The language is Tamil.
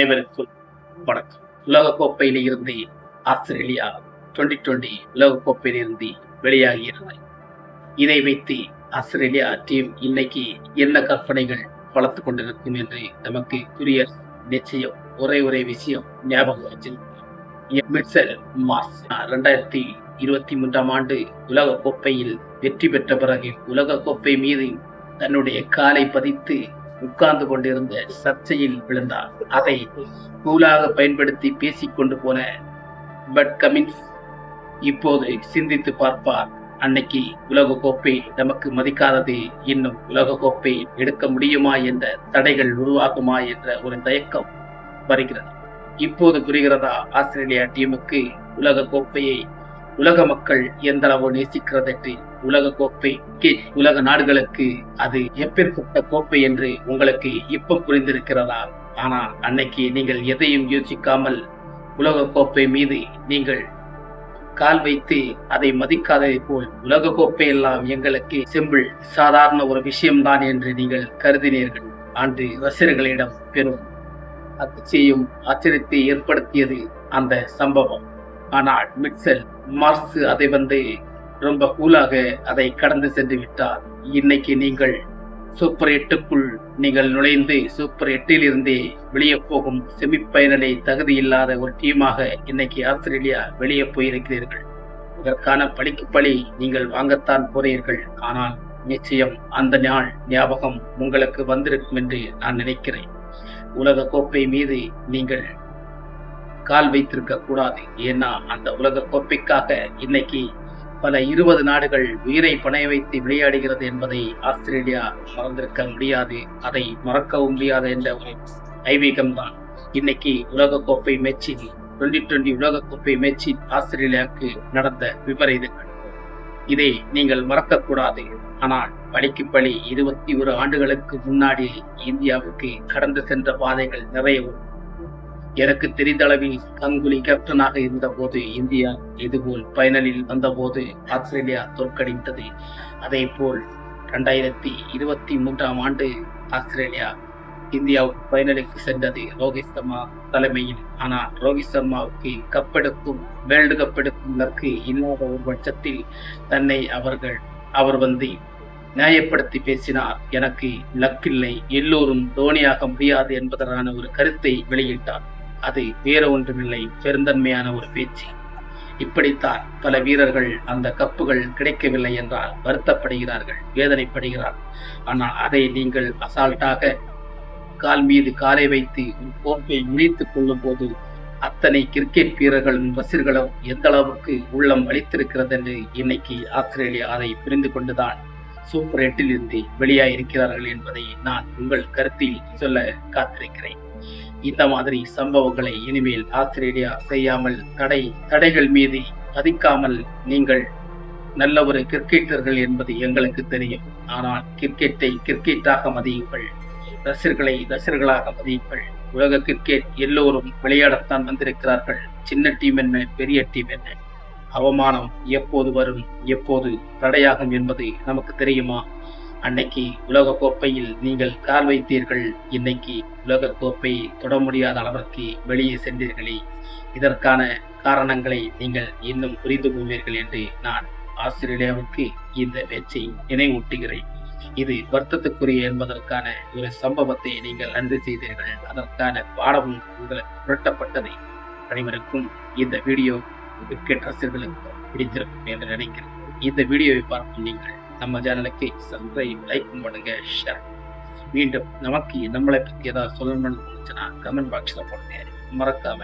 அனைவருக்கும் வணக்கம். உலக இருந்து ஆஸ்திரேலியா டுவெண்டி டுவெண்டி உலக இருந்து வெளியாகிறது இதை வைத்து ஆஸ்திரேலியா டீம் இன்னைக்கு என்ன கற்பனைகள் வளர்த்து கொண்டிருக்கும் என்று நமக்கு புரிய நிச்சயம். ஒரே ஒரே விஷயம் ஞாபகம் வச்சிருக்கோம் மிட்சல் மார்ச் ரெண்டாயிரத்தி இருபத்தி மூன்றாம் ஆண்டு உலக கோப்பையில் வெற்றி பெற்ற பிறகு உலக கோப்பை மீது தன்னுடைய காலை பதித்து உட்கார்ந்து கொண்டிருந்த சர்ச்சையில் விழுந்தார் அதை கூலாக பயன்படுத்தி பேசிக் கொண்டு போன பட் கமின்ஸ் இப்போது சிந்தித்து பார்ப்பார். அன்னைக்கு உலக கோப்பை நமக்கு மதிக்காதது இன்னும் உலக கோப்பை எடுக்க முடியுமா என்ற தடைகள் உருவாகுமா என்ற ஒரு தயக்கம் வருகிறது. இப்போது புரிகிறதா? ஆஸ்திரேலியா டீமுக்கு உலக கோப்பையை உலக மக்கள் எந்த அளவு நேசிக்கிறது உலக கோப்பை உலக நாடுகளுக்கு அது எப்பேற்பட்ட கோப்பை என்று உங்களுக்கு இப்ப புரிந்திருக்கிறதா? ஆனால் அன்னைக்கு நீங்கள் எதையும் யோசிக்காமல் உலக கோப்பை மீது நீங்கள் கால் வைத்து அதை மதிக்காததை போல் உலக கோப்பை எல்லாம் எங்களுக்கு சிம்பிள் சாதாரண ஒரு விஷயம்தான் என்று நீங்கள் கருதினீர்கள். அன்று ரசிகர்களிடம் பெரும் அதிர்ச்சியும் ஆச்சரியத்தை ஏற்படுத்தியது அந்த சம்பவம். ஆனால் மிட்சல் மார்ஸ் அதை வந்து ரொம்ப கூலாக அதை கடந்து சென்று விட்டார். இன்னைக்கு நீங்கள் சூப்பர் எட்டுக்குள் நீங்கள் நுழைந்து சூப்பர் எட்டில் இருந்தே வெளியே போகும் செமிஃபைனலை தகுதி இல்லாத ஒரு டீமாக இன்னைக்கு ஆஸ்திரேலியா வெளியே போயிருக்கிறீர்கள். இதற்கான பழிக்கு பழி நீங்கள் வாங்கத்தான் போறீர்கள். ஆனால் நிச்சயம் அந்த நாள் ஞாபகம் உங்களுக்கு வந்திருக்கும் என்று நான் நினைக்கிறேன். உலக கோப்பை மீது நீங்கள் கால் வைத்திருக்க கூடாது. ஏன்னா அந்த உலக கோப்பைக்காக இன்னைக்கு பல இருபது நாடுகள் உயிரை பணைய வைத்து விளையாடுகிறது என்பதை ஆஸ்திரேலியா மறந்திருக்க முடியாது. அதை மறக்கவும் முடியாது என்ற ஒரு ஐவீகம் தான். இன்னைக்கு உலகக்கோப்பை மேட்சில் டுவெண்டி டுவெண்டி உலகக்கோப்பை மேட்சில் ஆஸ்திரேலியாவுக்கு நடந்த விபரீதங்கள். இதை நீங்கள் மறக்கக்கூடாது ஆனால் பழிக்கு பழி இருபத்தி ஒரு ஆண்டுகளுக்கு முன்னாடி இந்தியாவுக்கு கடந்து சென்ற பாதைகள் நிறைய எனக்கு தெரிந்தளவில் கங்குலி கேப்டனாக இருந்த போது இந்தியா இதுபோல் பைனலில் வந்தபோது ஆஸ்திரேலியா தோற்கடித்தது. அதே போல் ரெண்டாயிரத்தி இருபத்தி மூன்றாம் ஆண்டு ஆஸ்திரேலியா இந்தியா பைனலுக்கு சென்றது. ரோஹித் சர்மா தலைமையில். ஆனால் ரோஹித் சர்மாவுக்கு கப்பெடுக்கும் வேர்ல்டு கப் எடுக்கும் லக்கு இல்லாத ஒரு பட்சத்தில் தன்னை அவர்கள் அவர் வந்து நியாயப்படுத்தி பேசினார். எனக்கு லக்கில்லை எல்லோரும் தோனியாக முடியாது என்பதற்கான ஒரு கருத்தை வெளியிட்டார். அது வேற ஒன்றுமில்லை. பெருந்தன்மையான ஒரு பேச்சு. இப்படித்தான் பல வீரர்கள் அந்த கப்புகள் கிடைக்கவில்லை என்றால் வருத்தப்படுகிறார்கள் வேதனைப்படுகிறார்கள் ஆனால் அதை நீங்கள் அசால்ட்டாக கால் மீது காலை வைத்து ஒரு கோப்பை முடித்துக் கொள்ளும் போது அத்தனை கிரிக்கெட் வீரர்களும் ரசிகர்களும் எந்த அளவுக்கு உள்ளம் வலித்திருக்கிறது என்று இன்னைக்கு ஆஸ்திரேலியா அதை புரிந்து கொண்டுதான் சூப்பர் எட்டிலிருந்து வெளியாயிருக்கிறார்கள் என்பதை நான் உங்கள் கருத்தில் சொல்ல காத்திருக்கிறேன். இந்த மாதிரி சம்பவங்களை இனிமேல் ஆஸ்திரேலியா செய்யாமல் தடை தடைகள் மீது பதிக்காமல் நீங்கள் நல்ல ஒரு கிரிக்கெட்டர்கள் என்பது எங்களுக்கு தெரியும். ஆனால் கிரிக்கெட்டை கிரிக்கெட்டாக மதியுங்கள். ரசிகர்களை ரசிகர்களாக மதியுங்கள். உலக கிரிக்கெட் எல்லோரும் விளையாடத்தான் வந்திருக்கிறார்கள். சின்ன டீம் என்ன பெரிய டீம் என்ன? அவமானம் எப்போது வரும் எப்போது தடையாகும் என்பது நமக்கு தெரியுமா? அன்னைக்கு உலக கோப்பையில் நீங்கள் கால் வைத்தீர்கள். இன்னைக்கு உலக கோப்பை தொட முடியாத அளவிற்கு வெளியே சென்றீர்களே. இதற்கான காரணங்களை நீங்கள் இன்னும் புரிந்து கொள்வீர்கள் என்று நான் ஆஸ்திரேலியாவுக்கு இந்த பேச்சை நினைவூட்டுகிறேன். இது வருத்தத்துக்குரிய என்பதற்கான ஒரு சம்பவத்தை நீங்கள் நன்றி செய்தீர்கள். அதற்கான பாடமும் உங்களுக்கு புரட்டப்பட்டது அனைவருக்கும் இந்த வீடியோ கிரிக்கெட் ரசிகர்களுக்கு பிடித்திருக்கும் என்று நினைக்கிறேன். இந்த வீடியோவை பார்க்கும் நீங்கள் நம்ம சேனலுக்கு சப்ஸ்கிரைப் லைக் பண்ணுங்க ஷேர் மீண்டும் நமக்கு நம்மளை பற்றி ஏதாவது சொல்லணும்னு தோணுச்சுன்னா கமெண்ட் பாக்ஸில் போடுங்க. மறக்காம.